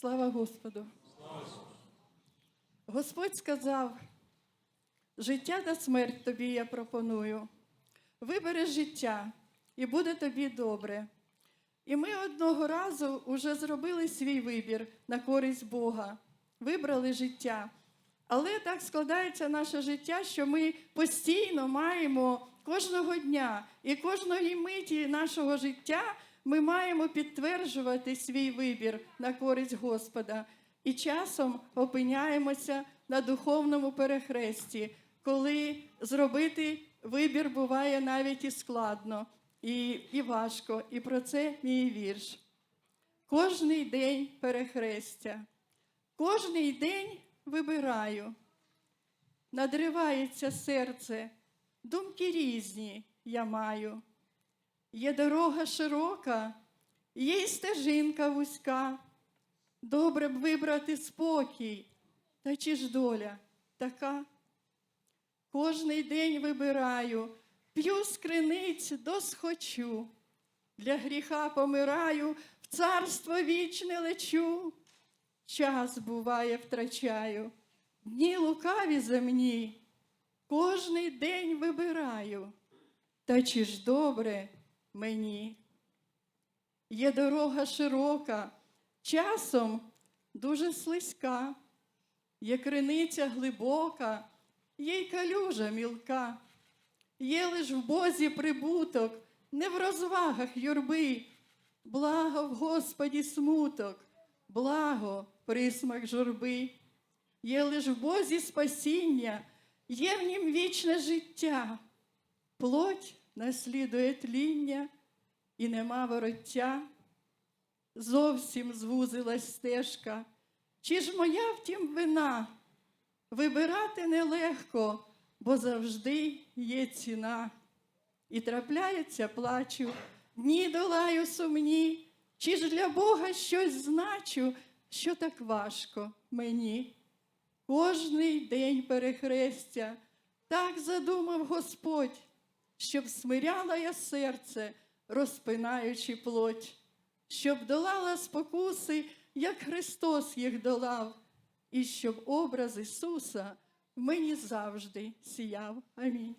Слава Господу. Господь сказав: життя та смерть тобі я пропоную. Вибери життя, і буде тобі добре. І ми одного разу вже зробили свій вибір на користь Бога, вибрали життя. Але так складається наше життя, що ми постійно маємо кожного дня і кожної миті нашого життя ми маємо підтверджувати свій вибір на користь Господа. І часом опиняємося на духовному перехресті, коли зробити вибір буває навіть і складно, і, і важко. І про це мій вірш. Кожний день перехрестя, кожний день вибираю. Надривається серце, думки різні я маю. Є дорога широка, є й стежинка вузька. Добре б вибрати спокій, та чи ж доля така? Кожний день вибираю, п'ю з досхочу. Для гріха помираю, в царство вічне лечу. Час, буває, втрачаю, дні лукаві земні, кожний день вибираю. Та чи ж добре мені? Є дорога широка, часом дуже слизька, є криниця глибока, є й калюжа мілка, є лиш в Бозі прибуток, не в розвагах юрби, благо в Господі смуток, благо присмак журби, є лиш в Бозі спасіння, є в нім вічне життя, плоть наслідує тління і нема вороття зовсім звузилась стежка. Чи ж моя втім вина? Вибирати нелегко, бо завжди є ціна. І трапляється, плачу, дні долаю сумні. Чи ж для Бога щось значу, що так важко мені? Кожний день перехрестя, так задумав Господь, щоб смиряла я серце, розпинаючи плоть щоб долала спокуси, як Христос їх долав, і щоб образ Ісуса в мені завжди сіяв. Амінь.